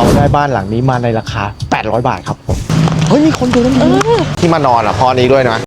เราได้บ้านหลังนี้มาในราคา 800 บาทครับผมเฮ้ยมีคนดูแล้วมีที่มานอนอะพอนี้ด้วยนะ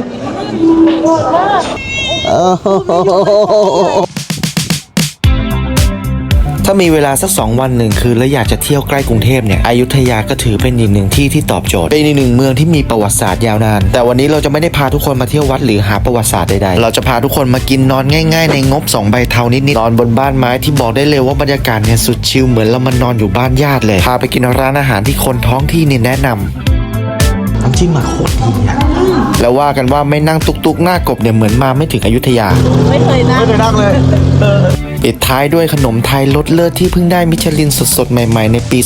ถ้ามีเวลาสักสองวันหนึ่งคืนแล้วอยากจะเที่ยวใกล้กรุงเทพเนี่ยอยุธยาก็ถือเป็นอีกหนึ่งที่ที่ตอบโจทย์ เป็นอีกหนึ่งเมืองที่มีประวัติศาสตร์ยาวนาน แต่วันนี้เราจะไม่ได้พาทุกคนมาเที่ยววัดหรือหาประวัติศาสตร์ใดๆ เราจะพาทุกคนมากินนอนง่ายๆ ในงบ 2 ใบเทานิดๆนอนบนบ้านไม้ที่บอกได้เลยว่าบรรยากาศเนี่ยสุดชิลเหมือนเรามานอนอยู่บ้านญาติเลย พาไปกินร้านอาหารที่คนท้องที่เนี่ยแนะนำน้ำจิ้มมาโคตรดีอะ แล้วว่ากันว่าไม่นั่งตุกๆ หน้ากบเนี่ยเหมือนมาไม่ถึงอยุธยา ไม่เคยนะไม่เคยนั่งเลยปิดท้ายด้วยขนมไทยรสเลิศที่เพิ่งได้มิชลินสดๆ ใหม่ๆ ในปี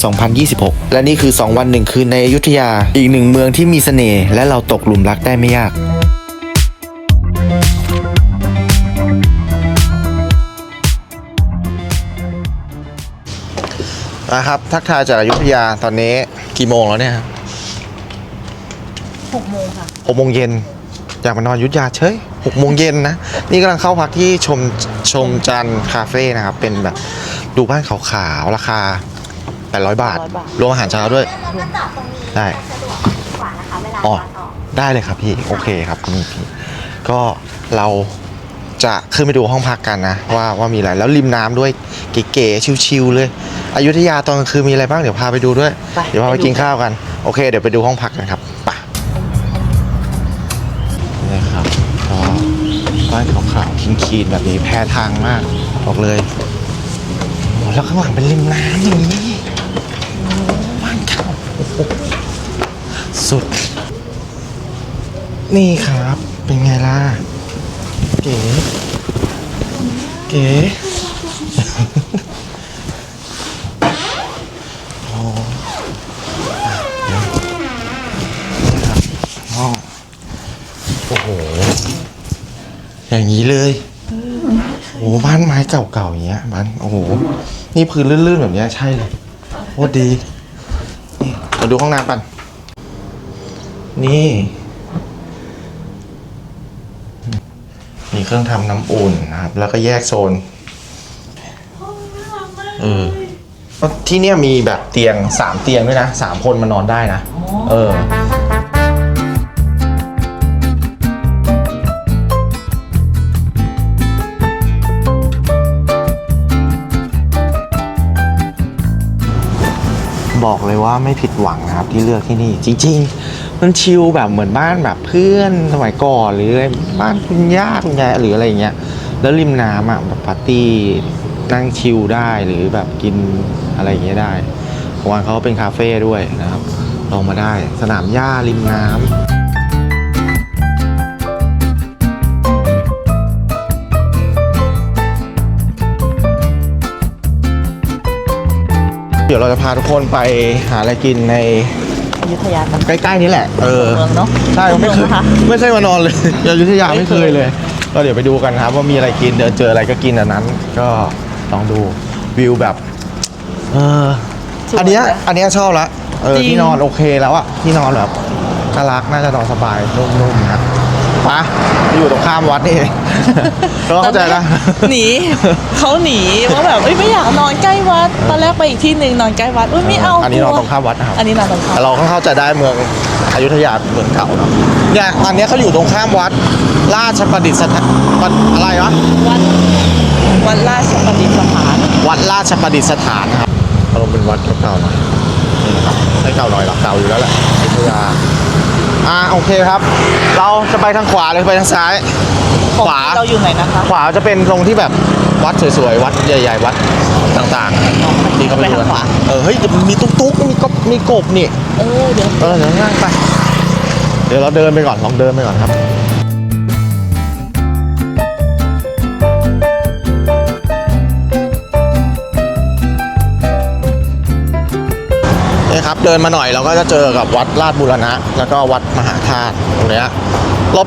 2026 และนี่คือ 2 วันหนึ่งคืนในอยุธยา อีกหนึ่งเมืองที่มีเสน่ห์และเราตกหลุมรักได้ไม่ยากนะครับ ทักทายจากอยุธยาตอนนี้กี่โมงแล้วเนี่ยครับ หกโมงค่ะหกโมงเย็นอยากมานอนอยุธยาเฉยหกโมงเย็นนะ นี่กำลังเข้าพักที่ชมชมจันทร์คาเฟ่นะครับ เป็นแบบดูบ้านขาวๆราคา 800 บาท 800บาท รวมอาหารเช้าด้วยได้อ๋อได้เลยครับพี่ โอเคครับคุณพี่ ก็เราจะขึ้นไปดูห้องพักกันนะ ว่าว่ามีอะไร แล้วริมน้ำด้วยเก๋ๆชิวๆเลยอยุธยาตอนกลางคืนมีอะไรบ้างเดี๋ยวพาไปดูด้วย ไปเดี๋ยวพาไปกินข้าวกัน โอเค เดี๋ยวไปดูห้องพักกันครับ คีนแบบนี้แพ้ทางมากบอกเลยโอ้แล้วข้างหลังเป็นริมน้ำอย่างนี้บ้านเขาสุด นี่ครับ เป็นไงล่ะ เก๋ เก๋ อย่างนี้เลยโอ้โหบ้านไม้เก่าๆอย่างเงี้ยบ้านโอ้โหนี่พื้นลื่นๆแบบเนี้ยใช่เลยโคตรดีนี่เราดูห้องน้ำกันนี่ มีเครื่องทำน้ำอุ่นนะครับ แล้วก็แยกโซนเออที่เนี่ยมีแบบเตียงสามเตียงด้วยนะสามคนมานอนได้นะ เออ บอกเลยว่าไม่ผิดหวังนะครับที่เลือกที่นี่จริง ๆ มันชิลแบบเหมือนบ้านแบบเพื่อนสมัยก่อนหรืออะไรบ้านคุณย่าคุณยายหรืออะไรอย่างเงี้ยแล้วริมน้ำอะแบบปาร์ตี้นั่งชิลได้หรือแบบกินอะไรอย่างเงี้ยได้วันเขาเป็นคาเฟ่ด้วยนะครับลองมาได้สนามหญ้าริมน้ำ เดี๋ยวเราจะพาทุกคนไปหาอะไรกินในอยุธยากันใกล้ๆนี้แหละ เออ เมืองเนอะใช่ไม่เคยเมืองนะคะไม่ใช่มานอนเลย อยุธยาไม่เคยเลย ก็เดี๋ยวไปดูกันครับว่ามีอะไรกิน เดินเจออะไรก็กินอันนั้น ก็ลองดูวิวแบบ เออสวยอันเนี้ยนะอันเนี้ยชอบละ เออจริงที่นอนโอเคแล้วอะที่นอนแบบน่ารักน่าจะนอนสบายนุ่มๆนะ ปะอยู่ตรงข้ามวัดนี่เองก็เข้าใจนะหนีเขาหนีว่าแบบเอ้ยไม่อยากนอนใกล้วัด ตอนแรกไปอีกที่หนึ่งนอนใกล้วัดอุ้ยไม่เอาอันนี้นอนกลัวตรงข้ามวัดนะครับอันนี้นอนตรงข้ามแต่เราก็เข้าใจได้เมืองอยุธยาเป็นเมืองเก่าเนาะเนี่ยอันเนี้ยเขาอยู่ตรงข้ามวัด ราชประดิษฐานวัดอะไรวะวัดวัดราชประดิษฐานวัดราชประดิษฐานนะครับเราเป็นวัดเก่าๆหน่อยนี่นะครับไม่เก่าหน่อยหรอกเก่าอยู่แล้วแหละอยุธยา อ่าโอเคครับ เราจะไปทางขวาหรือไปทางซ้าย ขวา เราอยู่ไหนนะคะขวาจะเป็นตรงที่แบบวัดสวยๆ วัดใหญ่ ๆ วัดต่างๆที่เขาไปไปดูทางขวาเออเฮ้ยมีตุ๊กๆมีกบมีกบนี่ เออเดี๋ยวเออเดี๋ยวนั่งไป เดี๋ยวเราเดินไปก่อนลองเดินไปก่อนครับ นี่ครับเดินมาหน่อยเราก็จะเจอกับวัดราชบูรณะ แล้วก็วัดมหาธาตุตรงเนี้ย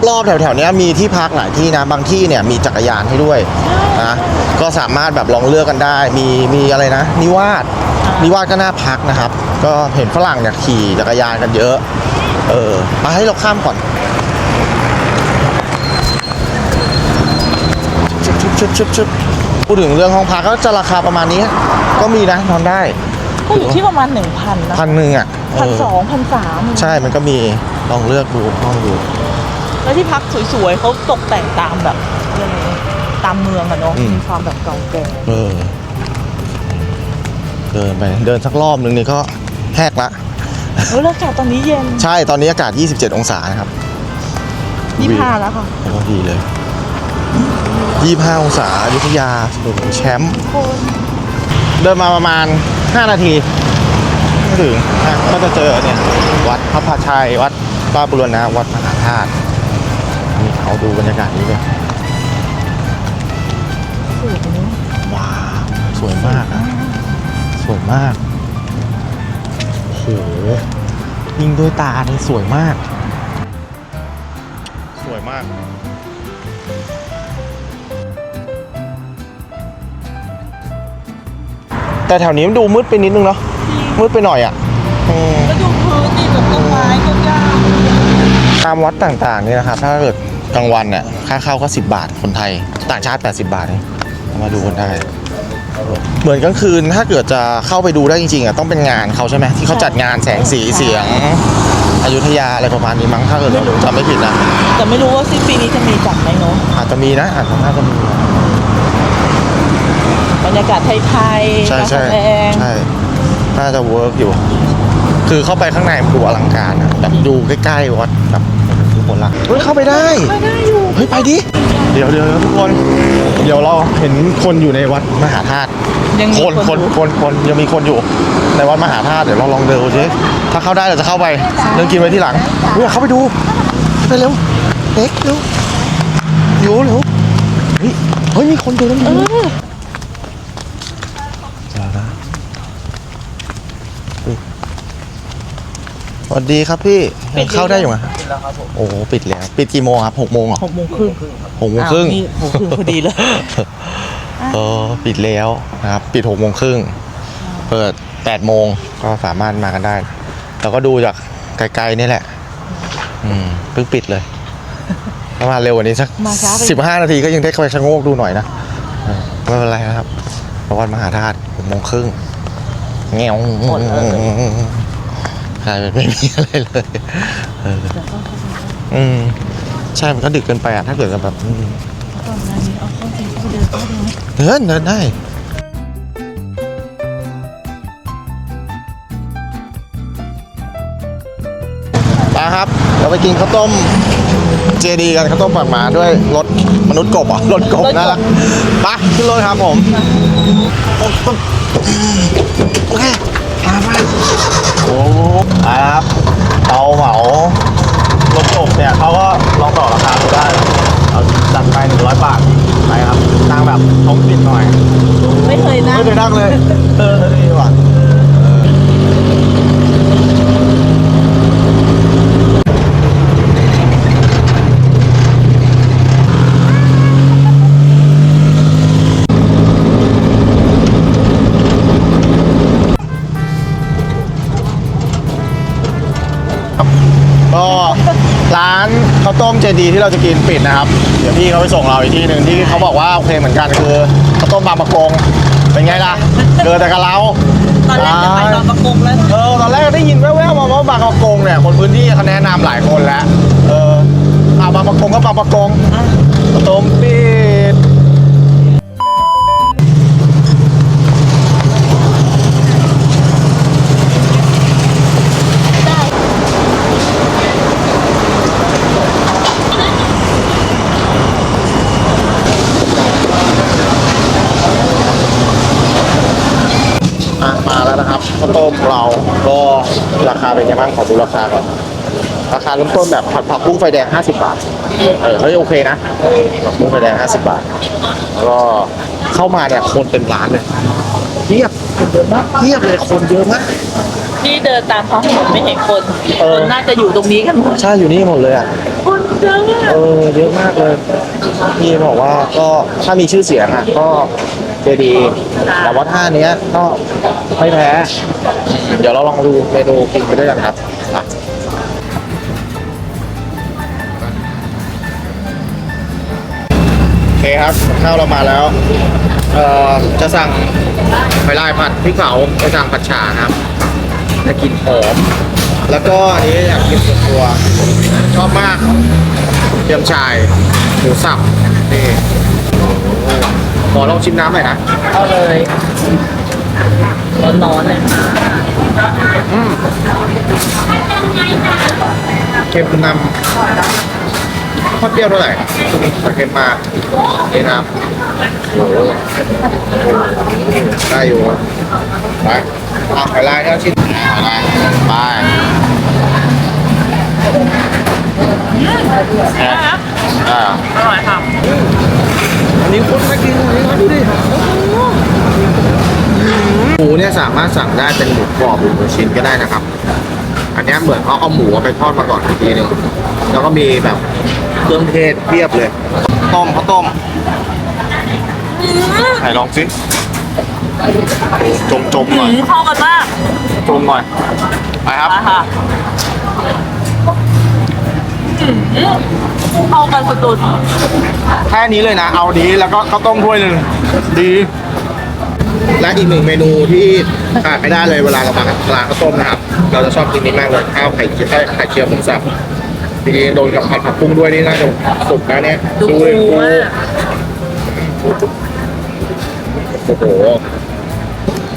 รอบๆแถวๆเนี้ยมีที่พักหลายที่นะบางที่เนี่ยมีจักรยานให้ด้วยนะก็สามารถแบบลองเลือกกันได้ มีมีอะไรนะ นิวาสนิวาสก็น่าพักนะครับ ก็เห็นฝรั่งเนี่ยขี่จักรยานกันเยอะเออมาให้เราข้ามก่อนชุบชุบชุบชุบชุบพูดถึงเรื่องห้องพักก็จะราคาประมาณนี้ ก็มีนะนอนได้ ก็อยู่ที่ประมาณหนึ่งพันนะพันหนึ่งอะพันสองเพันสามใช่มันก็มีลองเลือกดูลองดูแล้วที่พักสวยๆเขาตกแต่งตามแบบเรียกอะไรตามเมืองอะเนาะอืมมีความแบบเก่าแก่เออเดินไปเดินสักรอบหนึ่งนี่ก็แหกละเออแล้วอากาศตอนนี้เย็น ใช่ตอนนี้อากาศ 27 องศานะครับยี่ห้าแล้วค่ะโอ้ดีเลย25องศาอยุธยาโอ้โหแชมป์คนเดินมาประมาณ 5 นาทีไม่ถึงก็จะเจอเนี่ยวัดพระพาชัย วัดป้าบุรณะวัดมหาธาตุนี่เขาดูบรรยากาศนี้เลยว้าวสวยมากอะสวยมากโอ้โหยิงด้วยตาเนี่ยสวยมาก สวยมาก แต่แถวนี้มันดูมืดไปนิดนึงเนาะมืดไปหน่อยอะ่ะอืมแล้วดูพื้นดิแบบต้นไม้ต้นหญ้าตามวัดต่างๆนี่นะครับถ้าเกิดกลางวันเนี่ยค่าเข้าก็ 10 บาทคนไทย ต่างชาติ 80 บาทเองมาดูกันได้เหมือนกลางคืนถ้าเกิดจะเข้าไปดูได้จริงๆอะต้องเป็นงานเขาใช่ไหมที่เขาจัดงานแสงสีเสียงอยุธยาอะไรประมาณนี้มั้งถ้าเกิดเราจำไม่ผิดนะแต่ไม่รู้ว่าสิ้นปีนี้จะมีจัดไหมเนาะอาจจะมีนะอาจจะน่าจะมี บรรยากาศไทยๆใช่การแสใช่ดงใช่ น่าจะเวิร์กอยู่ คือเข้าไปข้างในมันดูอลังการอะแบบดูใกล้ๆวัดแบบทุกคนละเฮ้ยเข้าไปได้ไม่ได้อยู่เฮ้ยไปดิ เดี๋ยวเดี๋ยวทุกคน เดี๋ยวเราเห็นคนอยู่ในวัดมหาธาตุ ยังมีคนคนคนอยู่คนคนยังมีคนอยู่ ในวัดมหาธาตุเดี๋ยวเราลองเดินดูสิถ้าเข้าได้เราจะเข้าไปเรื่องกินไว้ที่หลังเฮ้ยเข้าไปดูไปเร็วเอ็กเร็วเร็วเร็วเฮ้ยเฮ้ยมีคนเดินเออยู่อเดี๋ยวนะเฮ้ย สวัสดีครับพี่ยังเข้าได้อยู่ไหมโอ้โหปิดแล้ว ปิดกี่โมงครับหกโมงเหรอหกโมงครึ่งหกโมงครึ่งอ้าวนี่หกโมงครึ่งพอดีเลยเออปิดแล้วนะครับปิดหกโมงครึ่งเปิดแปดโมงก็สามารถมากันได้เราก็ดูจากไกลๆนี่แหละ อืมเพิ่งปิดเลยถ้ามาเร็วกว่านี้สักมาช้าไปสิบห้านาทีก็ยังได้เข้าไปชะโงกดูหน่อยนะเออไม่เป็นไรนะครับเพราะวันมหาธาตุหกโมงครึ่งเงี้ยวหมดเลย กลายเป็นไม่มีอะไรเลยเอออืมใช่มันก็ดึกเกินไปอะถ้าเกิดแบบอืมตอนนั้นเอาเข้าจริงเขาเดินเขาเดินเดินเดินได้มาครับ เราไปกินข้าวต้มเจดีกันข้าวต้มปากหมาด้วยรถมนุษย์กบเหรอะรถกบน่ารักไปขึ้นรถครับผมโอเคมามาโอ้ไปครับเอาเหมารถกบเนี่ยเขาก็ลองต่อราคาดูได้เอาจัดไปหนึ่งร้อยบาทไปครับนั่งแบบท้องถิ่นหน่อย ไม่เคยนะ ไม่เคยนั่งเลย ดีที่เราจะกินปิดนะครับ เดี๋ยวพี่เขาไปส่งเราอีกที่หนึ่งที่เขาบอกว่าโอเคเหมือนกันคือข้าวต้มบางประกงเป็นไงล่ะเจอแต่กับเราตอนแรกจะไปบางประกงแล้วนะเออตอนแรกได้ยินแว่วๆมาว่าบางประกงเนี่ยคนพื้นที่เขาแนะนำหลายคนแล้ว เอออาบางประกงก็บางประกงข้าวต้มปิด อะมาแล้วนะครับข้าวต้มเราก็ราคาเป็น ไงบ้างขอดูราคาก่อนราคาเริ่มต้นแบบผัดผักบุ้งไฟแดง 50 บาท เออเฮ้ยโอเคนะผักบุ้งไฟแดง 50 บาท แล้วก็เข้ามาเนี่ยคนเต็มร้านเลยเทียบคนเยอะมากเทียบเลยคนเยอะมาก นี่เดินตามท้องถนนไม่เห็นคนเออ คนน่าจะอยู่ตรงนี้กันหมดใช่อยู่นี่หมดเลยอะ คนเยอะมากเออเยอะมากเลยพี่บอกว่าก็ถ้ามีชื่อเสียงอะก็เจดี แต่ว่าท่าเนี้ยก็ไม่แพ้ เดี๋ยวเราลองดูเมนูกินไปด้วยกันครับอะโอเคครับข้าวเรามาแล้ว เอ่อจะสั่งไปลายผัดพริกเผาจะสั่งผัดฉ่าครับจะกลินหอม แล้วก็อันนี้อยากกินส่วนตัว ชอบมากเทียมชายหมูสับนี่ขอลองชิมน้ำหน่อยนะ เอาเลย ร้อนๆเลยเค็มนำทอดเปรี้ยวเท่าไหร่แต่เค็มมากนี่นะครับโอ้โหได้อยู่ไปเอาไปลายแล้วชิ้นไปลายไปอ่าอร่อยค่ะอันนี้คนไม่กินอันนี้ครับดูดิห มูเนี่ยสามารถสั่งได้เป็นหมูกรอบหรือหมูชิ้นก็ได้นะครับ อันเนี้ยเหมือนเขาเอาหมูไปทอดมาก่อนอีกทีหนึงแล้วก็มีแบบเครื่องเทศเพียบเลย ต้มข้าวต้มไหนลองสิจมจมๆหน่อยเข้ากันมากจมหน่อยไปครับมาค่ะเข้ากันสุดแค่นี้เลยนะ เอานี้แล้วก็ข้าวต้มถ้วยหนึ่งดี และอีกหนึ่งเมนูที่ขาดไม่ได้เลยเวลาเรามาร้านข้าวต้มนะครับ เราจะชอบกินนี้มากเลยข้าวไข่เจียวไข่เจียวหมูสับทีนี้โดนกับผัดผักบุ้งด้วยนี่น่าจะสุกนะเนี่ยๆดูเลยฟูมากโอ้โห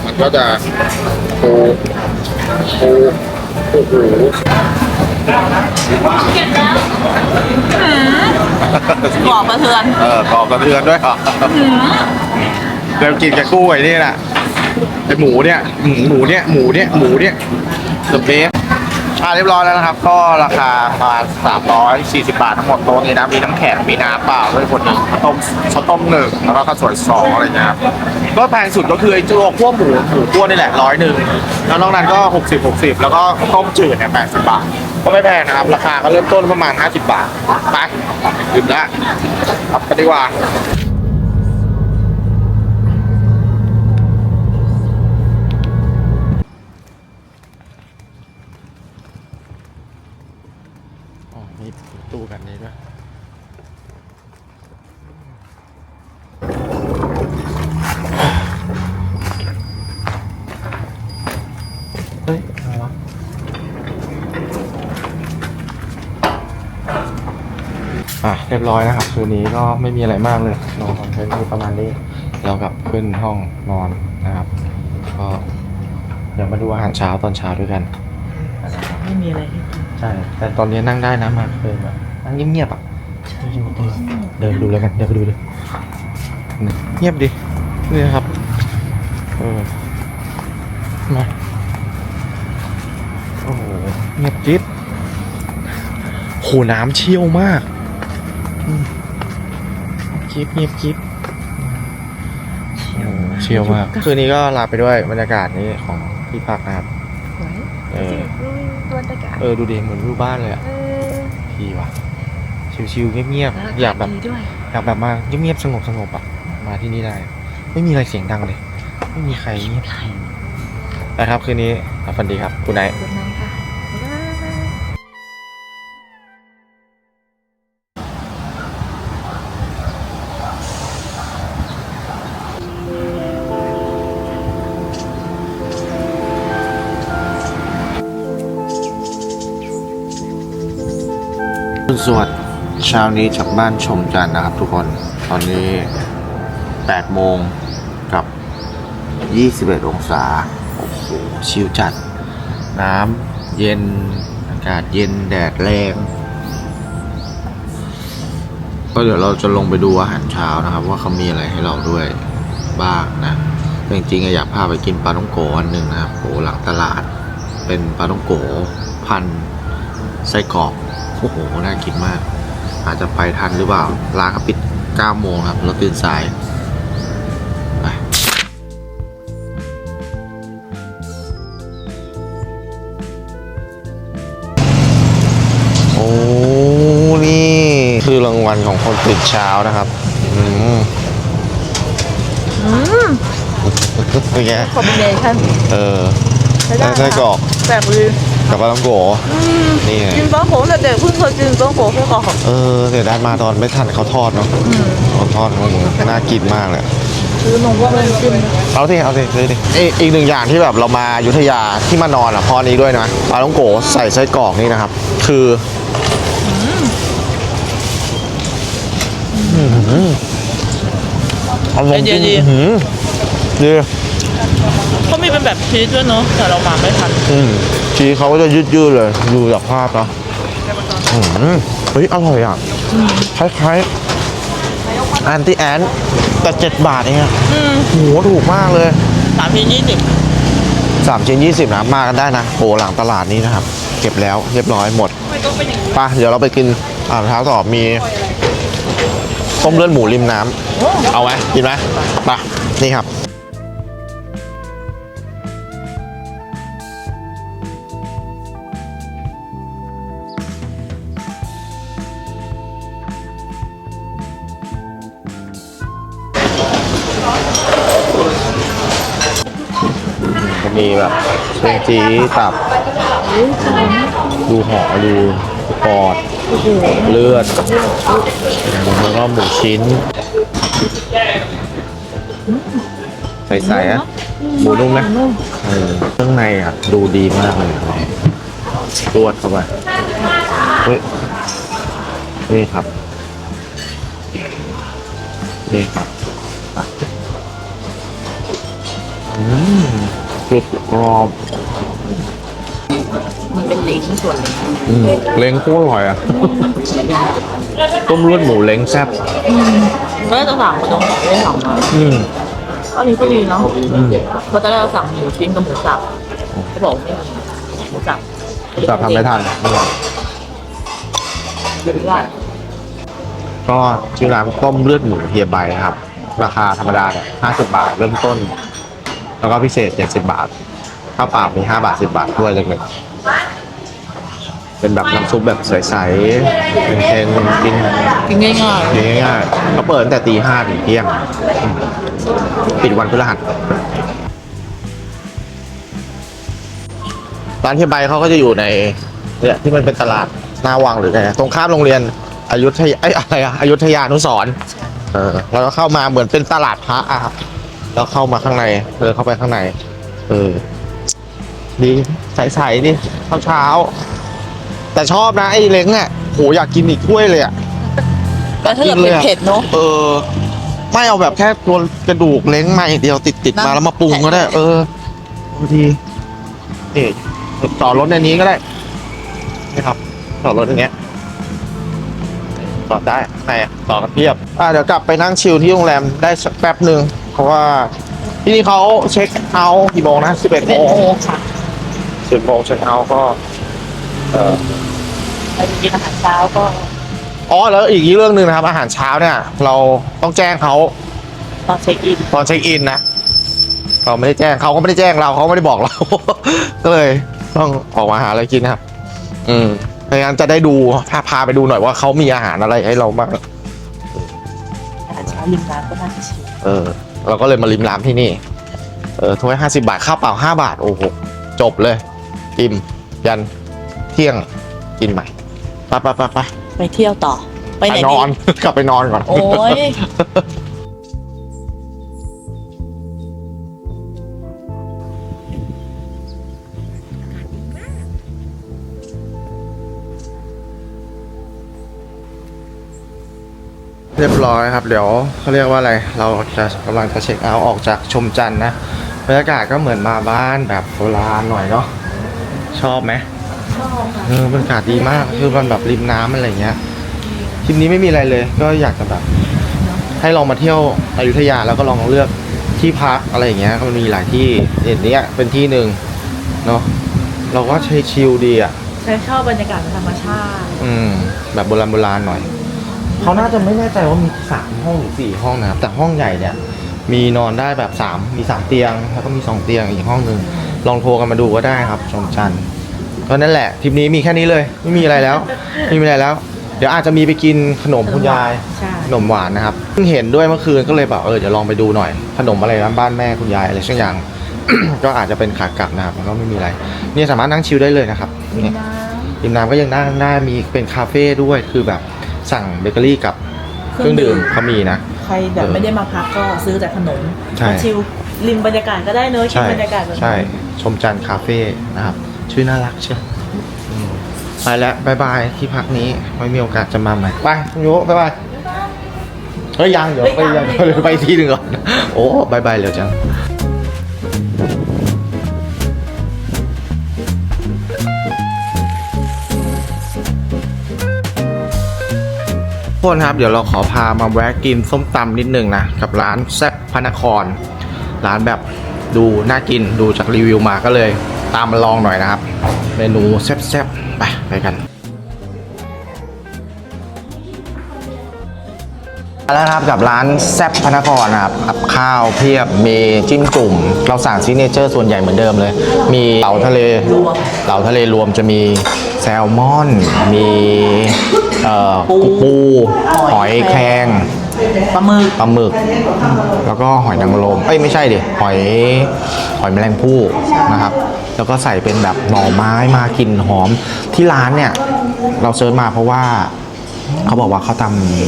มันก็จะปูปูโอ้โหกรอบกระเทือนเออกรอบกระเทือนด้วยเหรอ เดี๋ยวกินกับกุ้ยนี่แหละไอหมูเนี่ยหมูหมูเนี่ยหมูเนี่ยหมูเนี่ยเดอะเบสอ่าเรียบร้อยแล้วนะครับ ก็ราคาประมาณ340 บาททั้งหมดโต๊ะนี้นะ มีน้ำแข็ง มีน้ำเปล่าด้วยคนหนึ่งข้าวต้มข้าวต้มหนึ่งแล้วก็ข้าวสวยสองอะไรเงี้ยครับก็แพงสุดก็คือไอ้ตัวพวหมูหมูกั้วนี่แหละร้อยหนึ่งแล้วนอกนั้นก็ 60 60 แล้วก็ข้าวต้มจืดเนี่ย80 บาท ก็ไม่แพงนะครับ ราคาก็เริ่มต้นประมาณ 50 บาทไปดื่มละครับกันดีกว่า อะเรียบร้อยนะครับคืนนี้ก็ไม่มีอะไรมากเลยนอนคอนเทนต์คือประมาณนี้เรากลับขึ้นห้องนอนนะครับ ก็เดี๋ยวมาดูอาหารเช้าตอนเช้าด้วยกันไม่มีอะไรใช่แต่ตอนนี้นั่งได้นะมาเคยแบบนั่งเงียบๆอะเออเดินดูแล้วกันเดินไปดูดินี่เงียบดินี่นะครับเออมาโอ้โหเงียบจิ๊บโหน้ำเชี่ยวมาก อืมจิ๊บเงียบจิ๊บโอ้โหเชี่ยวมากคืนนี้ก็ลาไปด้วยบรรยากาศนี้ของที่พักนะครับเออตัวตะกาเออดูดิเหมือนรูปบ้านเลยอะเออดีว่ะชิวๆเงียบๆอยากแบบดีด้วยอยากแบบมาเงียบๆสงบๆอะมาที่นี่ได้ ไม่มีอะไรเสียงดังเลย ไม่มีใครเงียบนะครับคืนนี้หลับฝันดีครับคุณไนท์ สวัสดิ์เช้านี้จากบ้านชมจันทร์นะครับ ทุกคน ตอนนี้ 8 โมงกับ 21 องศา โอ้โห ชิลจัด น้ำเย็น อากาศเย็นแดดแรง ก็เดี๋ยวเราจะลงไปดูอาหารเช้านะครับ ว่าเขามีอะไรให้เราด้วยบ้างนะ จริงๆอยากพาไปกินปลาต้องโกอันหนึ่งนะครับโอ้หลังตลาด เป็นปลาต้องโกพันไส้กรอก โอ้โห น่ากินมาก อาจจะไปทันหรือเปล่า ร้านเขาปิด9โมงครับเราตื่นสายไปโอ้ นี่คือรางวัลของคนตื่นเช้านะครับ อืมเป็นไงคอมบิเนชั่นเออใช้ได้ไส้กรอกแบบลือ กับปลาต้องโกนี่ไงกินปลาโขงแต่เด็กเพิ่งเคยกินปลาโขงไส้กรอกเออเสียดายมาตอนไม่ทันเขาทอดเนาะเขาทอดของมึงน่ากินมากเลยซื้อนมว่ามันขึ้นเอาสิเอาสิซื้อดิอีกอีกหนึ่งอย่างที่แบบเรามาอยุธยาที่มานอนอะเพอนี้ด้วยนะปลาต้องโกใส่ไส้กรอกนี่นะครับ คือออารมณ์เย็นๆดีอื้อหือดีเขามีเป็นแบบชีสด้วยเนาะแต่เรามาไม่ทัน อืม ชีสเขาก็จะยืดๆเลย ดูจากภาพเนาะอื้อหือเฮ้ยอร่อยอะ คล้ายๆอันตี้แอนแต่เจ็ดบาทเองอะอืมโหถูกมากเลยสามชิ้นยี่สิบสามชิ้นยี่สิบนะ มากันได้นะโอ้หลังตลาดนี้นะครับ เก็บแล้วเรียบร้อยหมดไปเดี๋ยวเราไปกินอ่างเท้าต่อมีต้มเลือดหมูริมน้ำเอาไหมกินไหมไปนี่ครับ มีแบบเชียงจีตับ ดูห่อดูปอด เลือดแล้วก็หมูชิ้น ใสๆอะหมูนุ่มไหมเครื่องในอะ ดูดีมากเลยตรวจเข้าไปเฮ้ยนี่ครับ นี่ครับอืม กรุบกรอบมันเป็นเล้งส่วนอืมเล้งโคตรอร่อยอะ ต้มเลือดหมูเล้งแซ่บก็จะสั่งมาตรงไหนไม่ได้สั่งมาอืม อันนี้ก็ดีเนาะอืม เพราะตอนแรกเราสั่งหมูชิ้นกับหมูสับเขาบอกไม่มีหมูสับจะทำไม่ทันหรือว่าก็ชื่อร้านต้มเลือดหมูเฮียใบครับ ราคาธรรมดาเนี่ยห้าสิบบาทเริ่มต้น แล้วก็พิเศษเจ็ดสิบบาท ข้าวเปล่ามีห้าบาทสิบบาทด้วยเล็กๆเป็นแบบน้ำซุปแบบใสๆเป็นเค็มกินกินง่ายกินง่ายๆเขาเปิดตั้งแต่ตีห้าถึงเที่ยงอืมปิดวันพฤหัสร้านเฮียใบเขาก็จะอยู่ในเนี่ยที่มันเป็นตลาดหน้าวังหรือไงตรงข้ามโรงเรียนอยุธยาไอ้ยอะไรอะอยุธยานุสรณ์เออแล้วก็เข้ามาเหมือนเป็นตลาดพระอะครับ แล้วเข้ามาข้างในเดินเข้าไปข้างใน เออ ดีใสๆดิเช้าเช้าๆแต่ชอบนะไอ้เล้งอะโหอยากกินอีกถ้วยเลยอะๆแต่ถ้าเกิดเผ็ดๆเนาะเออ ไม่เอาแบบแค่ตัวกระดูกเล้งมาอย่างเดียวติดติดๆมานะแล้วมาปรุงก็ได้แผ่นๆเออพอดีนี่ต่อรถในนี้ก็ได้นี่ครับต่อรถอย่างเงี้ยต่อได้ไหนต่อกันเพียบอ่าเดี๋ยวกลับไปนั่งชิลที่โรงแรมได้สักแป๊บหนึ่ง เพราะว่าที่นี่เขาเช็คเอาท์กี่โมงนะสิบเอ็ดเป็โมนงโอค่ะสิบโมงเช็คเอาท์ก็ เออไปกินอาหารเช้าก็อ๋อแล้วอีกเรื่องหนึ่งนะครับ อาหารเช้าเนี่ย เราต้องแจ้งเขาตอนเช็คอินตอนเช็คอินนะเราไม่ได้แจ้งเขาก็ไม่ได้แจ้งเราเขาไม่ได้บอกเรา ก็เลย ต้องออกมาหาอะไรกินนะครับ อืมดังนั้นจะได้ดูพาพาไปดูหน่อยว่าเขามีอาหารอะไรให้เราบ้างอาหารเช้าริมน้ำก็น่าจะชิลเออ เราก็เลยมาริมร้านที่นี่ เออถ้วยห้าสิบาท ข้าวเปล่าห้าบาท โอ้โห จบเลย อิ่ม ยันเที่ยงกินใหม่ไปไปไปไปไปเที่ยวต่อ ไปไหนนดีอน กลับไปนอนก่อน โอ้ย เรียบร้อยครับเดี๋ยวเขาเรียกว่าอะไรเราจะกำลังจะเช็คเอาท์ออกจากชมจันทร์นะบรรยากาศก็เหมือนมาบ้านแบบโบราณหน่อยเนาะชอบไหมชอบเออบรรยากาศดีมากคือมันแบบริมน้ำอะไรเงี้ยทริปนี้ไม่มีอะไรเลย ก็อยากจะแบบ ให้ลองมาเที่ยวอยุธยาแล้วก็ลองเลือกที่พักอะไรอย่างเงี้ยมันมีหลายที่อย่างเนี้ยเป็นที่หนึ่งเนาะเราก็ใช้ชิลดีอะฉันชอบบรรยากาศธรรมชาติ อืมแบบโบราณโบราณหน่อย เขาน่าจะไม่แน่ใจว่ามีสามห้องหรือสี่ห้องนะครับ แต่ห้องใหญ่เนี่ย มีนอนได้แบบสามมีสามเตียง แล้วก็มีสองเตียงอีกห้องหนึ่งลองโทรกันมาดูก็ได้ครับชมจันทร์ก็นั่นแหละทริปนี้มีแค่นี้เลย ไม่มีอะไรแล้ว ไม่มีอะไรแล้ว เดี๋ยวอาจจะมีไปกินขนมคุณยายใช่ ขนมหวานนะครับเพิ่งเห็นด้วยเมื่อคืนก็เลยแบบเออเดี๋ยวลองไปดูหน่อย ขนมอะไรนะบ้านแม่คุณยายอะไรสักอย่าง ก็อาจจะเป็นขากลับนะครับมันก็ไม่มีอะไรเนี่ยสามารถนั่งชิลได้เลยนะครับเนี่ยริมน้ำก็ยังนั่งได้มีเป็นคาเฟ่ด้วยคือแบบ สั่งเบเกอรี่กับเครื่องดื่มเขามีนะ ใครแบบไม่ได้มาพักก็ซื้อแต่ขนมใช่มาชิลริมบรรยากาศก็ได้เนอะกินใช่บรรยากาศแบบนั้นใช่ ชมจันทร์คาเฟ่นะครับ ชื่อน่ารักเชียวอืมไปแล้วบายบายที่พักนี้ไว้มีโอกาสจะมาใหม่ไปคุณโยบายบายเฮ้ยยังเดี๋ยวไปยังเดี๋ยวไปอีกที่หนึ่งก่อนโอ้บายบายเร็วจัง คนครับเดี๋ยวเราขอพามาแวะกินส้มตำนิดนึงนะกับร้านแซ่บพนคร ร้านแบบดูน่ากินดูจากรีวิวมาก็เลย ตามมาลองหน่อยนะครับ เมนูแซ่บๆไปไปกันแล้วครับกับร้านแซ่บพนครนะครับข้าวเพียบมีจิ้มจุ่ม เราสั่งซิเนเจอร์ส่วนใหญ่เหมือนเดิมเลย มีเหลาทะเลเหลาทะเลรวมจะมีแซลมอน มี เอ่อปู หอยแครงปลาหมึกปลาหมึก แล้วก็หอยนางรมเอ้ยไม่ใช่ดิหอยหอยแมลงภู่นะครับ แล้วก็ใส่เป็นแบบหน่อไม้มากลิ่นหอมที่ร้านเนี่ย เราเซิร์ชมาเพราะว่า เขาบอกว่าเขาท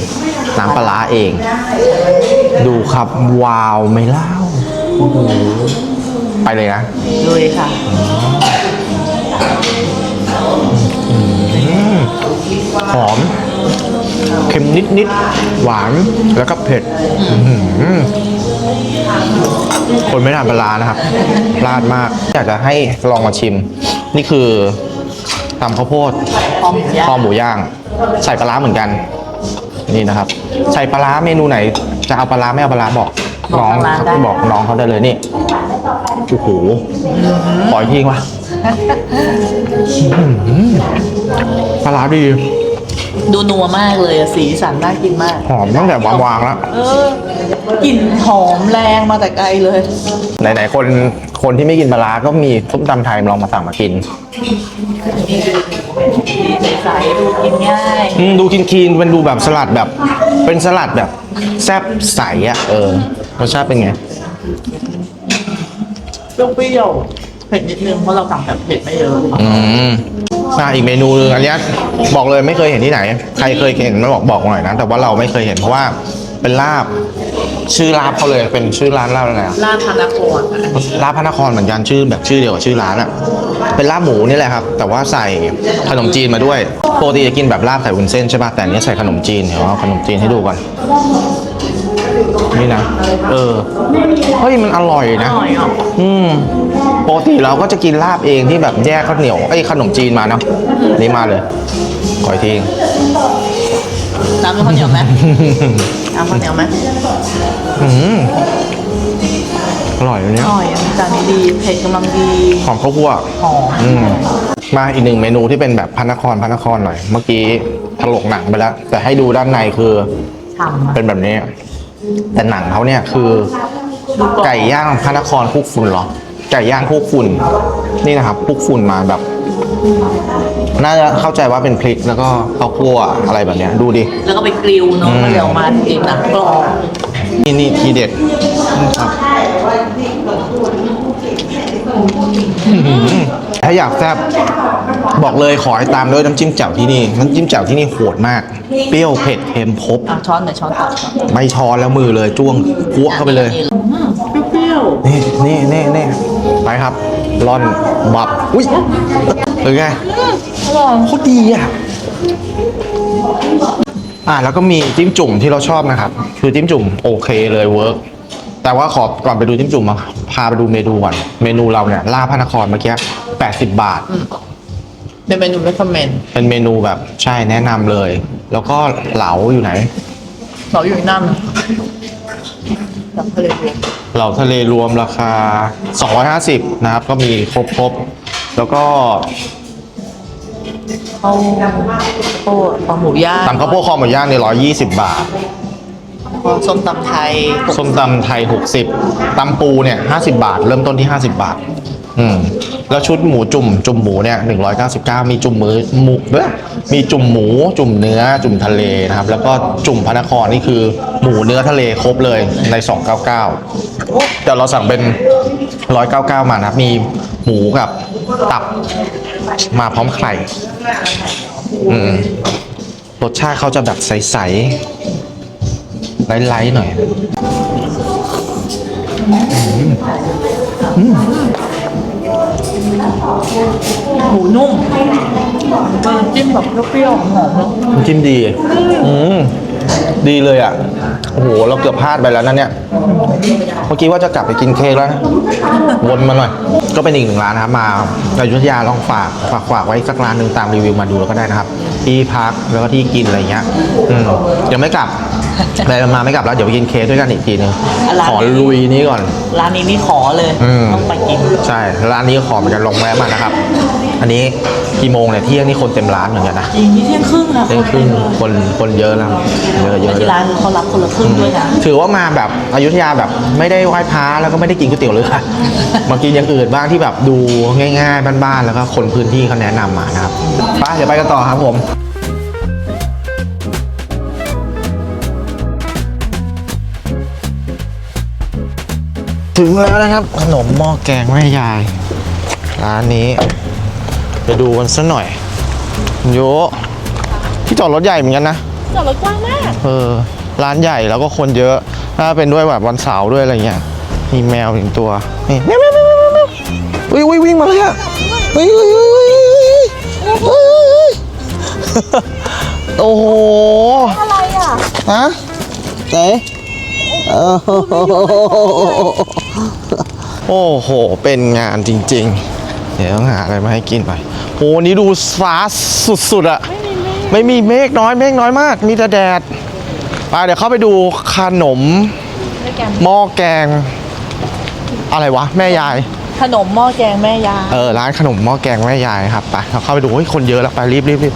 ำน้ำปลาร้าเอง ดูครับว้าวไม่เล่าโอ้โหไปเลยนะเลยค่ะ หอม เค็มนิดนิดๆหวาน แล้วก็เผ็ดอื้อหือคนไม่ทานปลาร้านะครับพลาดมาก อยากจะให้ลองมาชิม นี่คือตำข้าวโพดคอหมูย่างคอหมูย่างใส่ปลาร้าเหมือนกัน นี่นะครับ ใส่ปลาร้าเมนูไหน จะเอาปลาร้าไม่เอาปลาร้าบอกน้องบอกน้องเขาได้เลยนี่โอ้โหปล่อยทิ้งวะอื้อหือ ปลาร้าดี ดูนัวมากเลยอะสีสันน่ากินมากหอมตั้งแต่วางวางๆแล้ว เออกลิ่นหอมแรงมาแต่ไกลเลย ไหนๆคนคนที่ไม่กินปลาร้าก็มีส้มตำไทยลองมาสั่งมากินสีใสๆดูกินง่าย อืมดูคินคีนๆเป็นดูแบบสลัดแบบ เป็นสลัดแบบ แซ่บใสอะเออรสชาติเป็นไง เปรี้ยวๆเผ็ดนิดนึงเพราะเราสั่งแบบเผ็ดไม่เยอะอืมอะอีกเมนูหนึงอันเนี้ยบอกเลยไม่เคยเห็นที่ไหน ใครเคยเห็นมาบอกบอกหน่อยนะ แต่ว่าเราไม่เคยเห็นเพราะว่าเป็นลาบ ชื่อลาบเขาเลยเป็นชื่อร้านลาบอะไรอะลาดพนครอะลาบพระนครเหมือนกันชื่อแบบชื่อเดียวกับชื่อร้านอะเป็นลาบหมูนี่แหละครับ แต่ว่าใส่ขนมจีนมาด้วยปกติจะกินแบบลาบใส่วุ้นเส้นใช่ป่ะแต่อันนี้ใส่ขนมจีนเดี๋ยวเอาขนมจีนให้ดูก่อน นี่นะ เออ เฮ้ยมันอร่อยนะ อร่อยอะอืมปกติเราก็จะกินลาบเองที่แบบแยกข้าวเหนียวไอ้ยขนมจีนมาเนาะนี่มาเลยขออีกทีน้ำข้าวเหนียวไหมน้ำข้าวเหนียวไหมอืมอร่อยเลยอเนี่ยร่อยอะจานนี้ดีเผ็ดกำลังดีหอมข้าวคั่ว หอมอืมมาอีกหนึ่งเมนูที่เป็นแบบพระนครพระนครหน่อย เมื่อกี้ถลกหนังไปแล้ว แต่ให้ดูด้านในคือ ฉ่ำอะเป็นแบบนี้ แต่หนังเขาเนี่ยคือดูกรอบไก่ย่างพระนครคลุกฝุ่นเหรอไก่ย่างคลุกฝุ่นนี่นะครับคลุกฝุ่นมาแบบ น่าจะเข้าใจว่าเป็นพริกแล้วก็ข้าวคั่วอะไรแบบเนี้ยดูดิแล้วก็ไปกริลเนาะก็เดี๋ยวมาเองหนังกรอบนี่นี่ทีเด็ดครับอื้อหือถ้าอยากแซ่บ บอกเลยขอให้ตามด้วยน้ำจิ้มแจ่วที่นี่น้ำจิ้มแจ่วที่นี่โหดมาก เปรี้ยวเผ็ดเค็มครบ อะช้อนหน่อยช้อนตักช้อนไม่ช้อนแล้วมือเลยจ้วงพัวเข้าไปเลย อืมเปรี้ยวนี่นี่นี่นี่ไปครับร่อนบับอุ้ยเป็นไงๆอร่อยโคตรดีอะอ่าแล้วก็มีจิ้มจุ่มที่เราชอบนะครับ คือจิ้มจุ่มโอเคเลยเวิร์กแต่ว่าขอก่อนไปดูจิ้มจุ่มมาพาไปดูเมนูก่อนเมนูเราเนี่ยลาบพระนครเมื่อกี้80 บาท เป็นเมนู recommend เป็นเมนูแบบใช่แนะนำเลย แล้วก็เหลาอยู่ไหน เราอยู่นั่นกับทะเลรวมเหลาทะเลรวมราคา 250 นะครับ ก็มีครบครบแล้วก็ข้าวโพดปลาหมูย่างตำข้าวโพดคอหมูย่างเนี่ย120 บาท ก็ส้มตำไทยส้มตำไทย 60ตำปูเนี่ย 50 บาท เริ่มต้นที่ 50 บาท อืมแล้วชุดหมูจุ่มจุ่มหมูเนี่ย199มีจุ่มมือหมูเอมีจุ่มหมู จุ่มเนื้อ จุ่มทะเลนะครับ แล้วก็จุ่มพระนครนี่คือหมูเนื้อทะเลครบเลยใน299เก้าเก้าเดี๋ยวเราสั่งเป็น199มานะครับ มีหมูกับตับมาพร้อมไข่อืมรสชาติเขาจะแบบใสๆไลท์ๆหน่อย หมูนุ่มเออจิ้มแบบเปรี้ยวๆหอมเนาะน้ำจิ้มดี อืม ดีเลยอะ โอ้โห เราเกือบพลาดไปแล้วนะเนี่ย เมื่อกี้ว่าจะกลับไปกินเค้กแล้วนะวนมาหน่อย ก็เป็นอีกหนึ่งร้านนะครับ มาอยุธยาลองฝากฝากฝากไว้สักร้านหนึ่งตามรีวิวมาดูแล้วก็ได้นะครับ ที่พักแล้วก็ที่กินอะไรเงี้ย อืมยังไม่กลับ ไปมาไม่กลับแล้วเดี๋ยวไปกินเค้กด้วยกันอีกทีนึงขอลุยนี้ก่อน ร้านนี้นี่ขอเลยอืม ต้องไปกิน ใช่ร้านนี้ก็ขอเหมือนกันลองแวะมานะครับ อันนี้กี่โมงเนี่ยเที่ยงนี่คนเต็มร้านเหมือนกันนะจริงนี่เที่ยงครึ่งนะเที่ยงครึ่งคนคนเยอะแล้วเยอะเยแล้วอะที่ร้านเขารับคนละครึ่งด้วยนะถือว่ามาแบบอยุธยาแบบไม่ได้ไหว้พระแล้วก็ไม่ได้กินก๋วยเตี๋ยวเลยค่ะมากินอย่างอื่นบ้างที่แบบดูง่ายๆบ้านๆแล้วก็คนพื้นที่เขาแนะนำมานะครับไปเดี๋ยวไปกันต่อครับผม ถึงแล้วนะครับ ขนมหม้อแกงแม่ยาย ร้านนี้ ไปดูกันสักหน่อย โยที่จอดรถใหญ่เหมือนกันนะ จอดรถกว้างมาก เออ ร้านใหญ่แล้วก็คนเยอะถ้าเป็นด้วยแบบวันเสาร์ด้วยอะไรเงี้ย มีแมวหนึ่งตัว นี่แมวแมวแมวแมวแมววิ่งวิ่งวิ่งมาเลยอะวิ่งวิ่งวิ่งวิ่งวิ่งโอ้โห อะไรอะ ฮะไหนโอ้โห โอ้โห เป็นงานจริง ๆ เดี๋ยวต้องหาอะไรมาให้กินไปโหวันนี้ดูฟ้าสุดๆอะไม่มีเมฆน้อยเมฆน้อยมาก มีแต่แดดไปเดี๋ยวเข้าไปดูขนมหม้อแกง อะไรวะ แม่ยาย ขนมหม้อแกงแม่ยาเออ ร้านขนมหม้อแกงแม่ยายครับ ไปเราเข้าไปดูเฮ้ยคนเยอะแล้วไปรีบรีบรีบ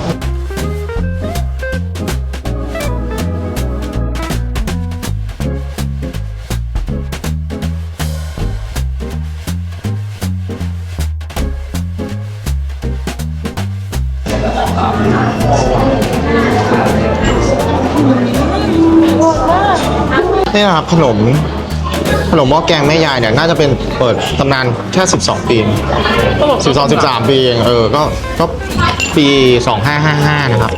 นี่นะครับขนมขนมหม้อแกงแม่ยายเนี่ยน่าจะเป็นเปิดตำนานแค่ 12 ปี 12 13 ปีเองเออก็ก็ปี 2555 นะครับ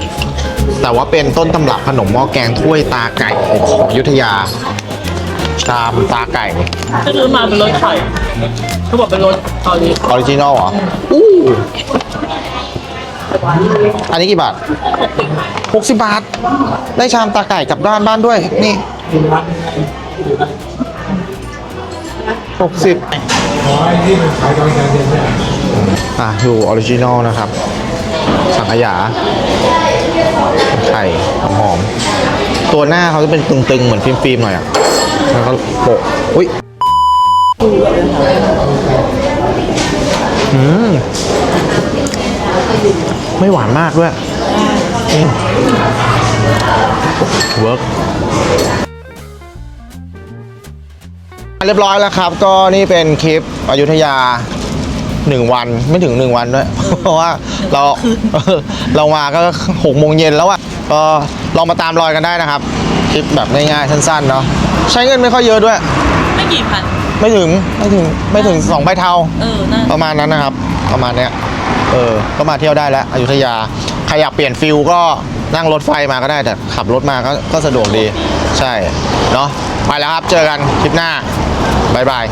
แต่ว่าเป็นต้นตำรับขนมหม้อแกงถ้วยตาไก่ของอยุธยาชามตาไก่ถ้าซื้อมาเป็นรสไข่เขาบอกเป็นรสตอนนี้ออริจินอลเหรออู้อันนี้กี่บาท 60 บาท ได้ชามตาไก่กลับด้านบ้านด้วยนี่ 60อะดูออริจินอลนะครับ สังขยา ไข่หอม ตัวหน้าเขาจะเป็นตึงๆ เหมือนฟิล์มๆหน่อยอะ แล้วก็โปะอุ้ยอืมไม่หวานมากด้วยอืมเวิร์ก เรียบร้อยแล้วครับ ก็นี่เป็นคลิปอยุธยาหนึ่งวันไม่ถึงหนึ่งวันด้วย เพราะว่าเราเรามาก็หกโมงเย็นแล้วอะก็ลองมาตามรอยกันได้นะครับ คลิปแบบง่ายๆสั้นๆเนาะใช้เงินไม่ค่อยเยอะด้วย ไม่กี่พัน ไม่ถึงไม่ถึงไม่ถึงสองใบเทาเออน่าประมาณนั้นนะครับ ประมาณเนี้ยเออก็มาเที่ยวได้แล้วอยุธยาใครอยากเปลี่ยนฟิลก็นั่งรถไฟมาก็ได้แต่ขับรถมาก็ก็สะดวกดี ใช่เนาะไปแล้วครับเจอกันคลิปหน้า บ๊ายบาย